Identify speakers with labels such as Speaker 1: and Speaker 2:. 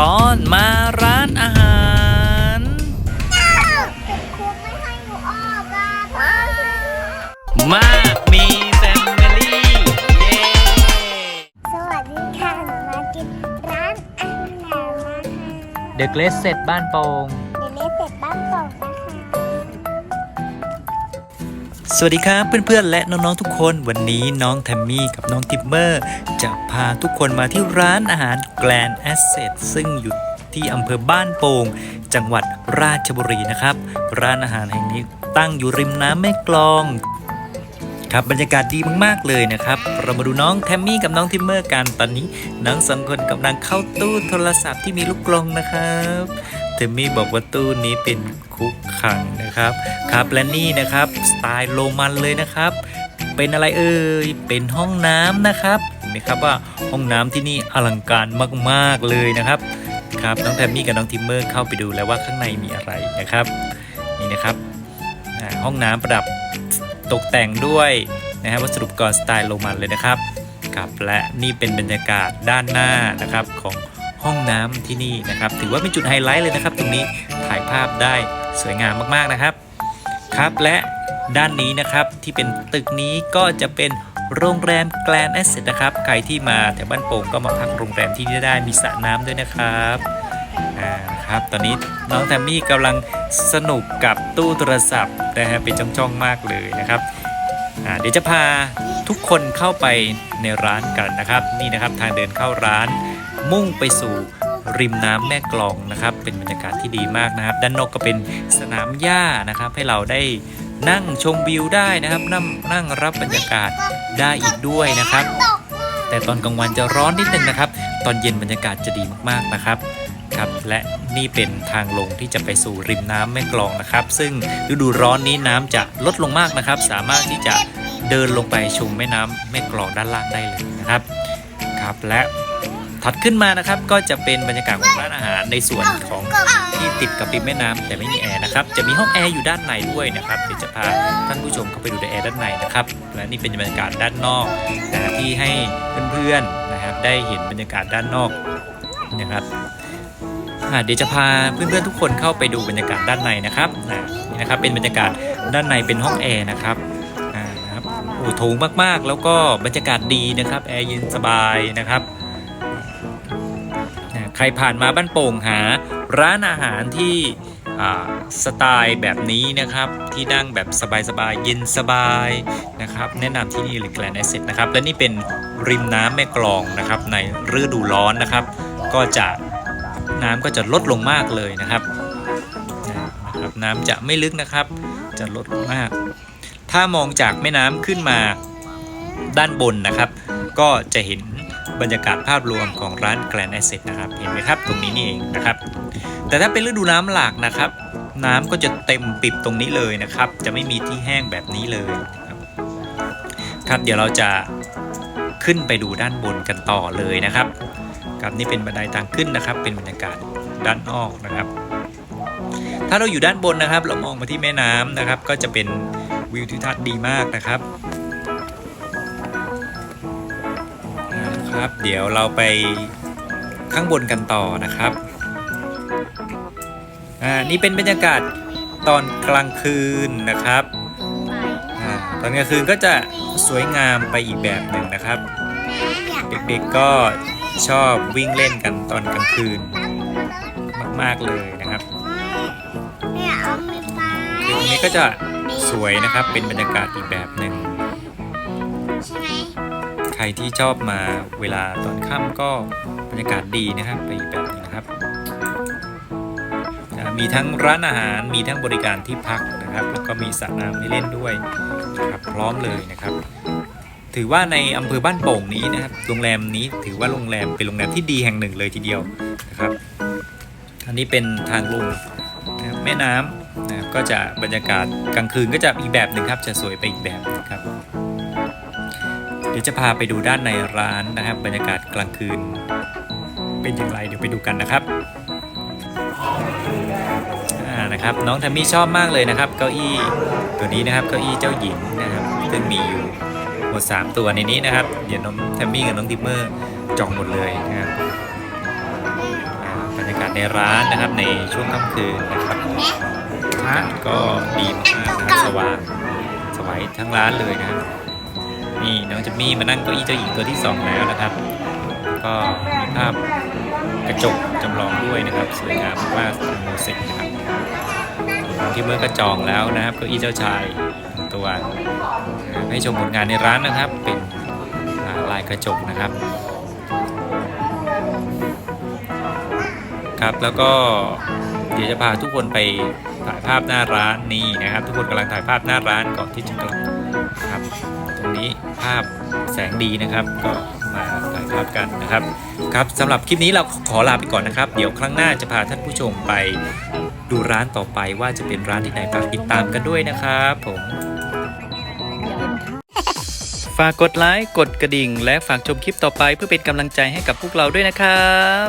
Speaker 1: ตอนมาร้านอาหาร
Speaker 2: ติดคุกไม่ให้หนูออกอะพ่อ
Speaker 1: มากมีแฟมิลี่เย้
Speaker 2: สวัสดีค่ะหนูมากินร้านอาหารนะคะ
Speaker 1: เดอะเกรสเซตบ้านโป่ง
Speaker 2: ส
Speaker 1: วัสดีครับเพื่อนๆและน้องๆทุกคนวันนี้น้องแทมมี่กับน้องทิมเมอร์ จะพาทุกคนมาที่ร้านอาหารแกลนแอสเซทซึ่งอยู่ที่อำเภอบ้านโป่งจังหวัดราชบุรีนะครับ ร้านอาหารแห่งนี้ตั้งอยู่ริมน้ำแม่กลอง ครับบรรยากาศดีมากๆเลยนะครับ เรามาดูน้องแทมมี่กับน้องทิมเมอร์กันตอนนี้น้องสองคนกำลังเข้าตู้โทรศัพท์ที่มีลูกกลงนะครับ ทมมี่บอกว่าตู้นี้เป็นคุกขังนะครับ ครับและนี่นะครับสไตล์โรมันเลยนะครับ เป็นอะไรเอ่ยเป็นห้องน้ำนะครับเห็นไหมครับว่าห้องน้ำที่นี่อลังการมากๆเลยนะครับครับน้องแทมมี่กับน้องทิมเมอร์เข้าไปดูแล้วว่าข้างในมีอะไรนะครับนี่นะครับห้องน้ำประดับตกแต่งด้วยนะฮะวัสดุปกรสไตล์โรมันเลยนะครับครับและนี่เป็นบรรยากาศด้านหน้านะครับของ ห้องน้ำที่นี่นะครับ ถือว่าเป็นจุดไฮไลท์เลยนะครับ ตรงนี้ถ่ายภาพได้สวยงามมากๆนะครับ ครับและด้านนี้นะครับที่เป็นตึกนี้ก็จะเป็นโรงแรมแกลนแอสเซทนะครับ ใครที่มาแถวบ้านโป่งก็มาพักโรงแรมที่นี่ได้มีสระน้ำด้วยนะครับอ่าครับตอนนี้น้องแทมมี่กำลังสนุกกับตู้โทรศัพท์นะฮะเป็นจ้องๆมากเลยนะครับอ่าเดี๋ยวจะพาทุกคนเข้าไปในร้านกันนะครับ นี่นะครับทางเดินเข้าร้าน มุ่งไปสู่ริมน้ำแม่กลองนะครับ เป็นบรรยากาศที่ดีมากนะครับ ด้านนอกก็เป็นสนามหญ้านะครับ ให้เราได้นั่งชมวิวได้นะครับ นั่งนั่งรับบรรยากาศได้อีกด้วยนะครับ แต่ตอนกลางวันจะร้อนนิดนึงนะครับ ตอนเย็นบรรยากาศจะดีมากๆนะครับครับ และนี่เป็นทางลงที่จะไปสู่ริมน้ำแม่กลองนะครับ ซึ่งฤดูร้อนนี้น้ำจะลดลงมากนะครับ สามารถที่จะเดินลงไปชมแม่น้ำแม่กลองด้านล่างได้เลยนะครับ ครับและ ถัดขึ้นมานะครับก็จะเป็นบรรยากาศของร้านอาหารในส่วนของที่ติดกับริมแม่น้ำแต่ไม่มีแอร์นะครับจะมีห้องแอร์อยู่ด้านในด้วยนะครับเดี๋ยวจะพาท่านผู้ชมเข้าไปดูในแอร์ด้านในนะครับและนี่เป็นบรรยากาศด้านนอกนะที่ให้เพื่อนๆนะครับได้เห็นบรรยากาศด้านนอกนะครับเดี๋ยวจะพาเพื่อนๆทุกคนเข้าไปดูบรรยากาศด้านในนะครับนี่นะครับเป็นบรรยากาศด้านในเป็นห้องแอร์นะครับอ่านะครับโอ้โถงมากๆ แล้วก็บรรยากาศดีนะครับแอร์เย็นสบายนะครับ รผ่านมาบ้านโป่งหาร้านอาหารที่สไตล์แบบนี้นะครับที่นั่งแบบสบายๆเย็นสบายนะครับแนะนำที่นี่เลยแกลนไอเซ็ตนะครับและนี่เป็นริมน้ำแม่กลองนะครับในฤดูร้อนนะครับ ก็จะน้ำก็จะลดลงมากเลยนะครับนะครับน้ำจะไม่ลึกนะครับ จะลดลงมาก ถ้ามองจากแม่น้ำขึ้นมาด้านบนนะครับ ก็จะเห็น บรรยากาศภาพรวมของร้านแกลนไอเซ็ตนะครับ เห็นไหมครับ ตรงนี้นี่เองนะครับ แต่ถ้าเป็นฤดูน้ำหลากนะครับ น้ำก็จะเต็มปิดตรงนี้เลยนะครับ จะไม่มีที่แห้งแบบนี้เลยครับครับ เดี๋ยวเราจะขึ้นไปดูด้านบนกันต่อเลยนะครับครับนี่เป็นบันไดทางขึ้นนะครับ เป็นบรรยากาศด้านนอกนะครับ ถ้าเราอยู่ด้านบนนะครับ เรามองมาที่แม่น้ำนะครับ ก็จะเป็นวิวทิวทัศน์ดีมากนะครับ ครับ เดี๋ยวเราไปข้างบนกันต่อนะครับอ่านี่เป็นบรรยากาศตอนกลางคืนนะครับอาตอนกลางคืนก็จะสวยงามไปอีกแบบหนึ่งนะครับ เด็กๆก็ชอบวิ่งเล่นกันตอนกลางคืนมากๆเลยนะครับ
Speaker 2: เนี่ยเอามือไป
Speaker 1: คือตรงนี้ก็จะสวยนะครับเป็นบรรยากาศอีกแบบหนึ่ง
Speaker 2: ใช่ไหม
Speaker 1: ใค รที่ชอบมาเวลาตอนค่ำก็บรรยากาศดีนะครับไปอีแบบหนึงนะครับ มีทั้งร้านอาหารมีทั้งบริการที่พักนะครับ แล้วก็มีสระน้ำให้เล่นด้วยนะครับพร้อมเลยนะครับ ถือว่าในอำเภอบ้านโป่งนี้นะครับโรงแรมนี้ถือว่าโรงแรมเป็นโรงแรมที่ดีแห่งหนึ่งเลยทีเดียวนะครับ อันนี้เป็นทางลงแม่น้ำนะก็จะบรรยากาศกลางคืนก็จะอีกแบบหนึ่งครับ จะสวยไปอีกแบบนึงครับ ดี๋ยวจะพาไปดูด้านในร้านนะครับ บรรยากาศกลางคืน เป็นอย่างไรเดี๋ยวไปดูกันนะครับอ่านะครับน้องทัมมี่ชอบมากเลยนะครับ เก้าอี้ตัวนี้นะครับเก้าอี้เจ้าหญิงนะครับซึ่งมีอยู่หมด 3 ตัวในนี้นะครับ เดี๋ยวน้องทัมมี่กับน้องทิมเมอร์จองหมดเลยนะครับอ่าคในร้านนะครับในช่วงค่ำคืนนะครับ
Speaker 2: เห็นไหม
Speaker 1: พระก็ดีมากนะครับสว่างสวัยทั้งร้านเลยนะครับ นี่น้องจะมีมานั่งเก้าอี้เจ้าหญิงตัวที่สองแล้วนะครับ ก็มีภาพกระจกจำลองด้วยนะครับ สวยงามมากโมเสกนะครับที่เมื่อกระจองแล้วนะครับเก้าอี้เจ้าชายตัวให้ชมผลงานในร้านนะครับ เป็นลายกระจกนะครับครับแล้วก็เดี๋ยวจะพาทุกคนไปถ่ายภาพหน้าร้านนี่นะครับ ทุกคนกำลังถ่ายภาพหน้าร้านก่อนที่จะกลับ ครับตรงนี้ภาพแสงดีนะครับ ก็มาถ่ายภาพกันนะครับ ครับสำหรับคลิปนี้เราขอลาไปก่อนนะครับ เดี๋ยวครั้งหน้าจะพาท่านผู้ชมไปดูร้านต่อไปว่าจะเป็นร้านที่ไหนฝากติดตามกันด้วยนะครับผมฝากกดไลค์กดกระดิ่ง และฝากชมคลิปต่อไปเพื่อเป็นกำลังใจให้กับพวกเราด้วยนะครับ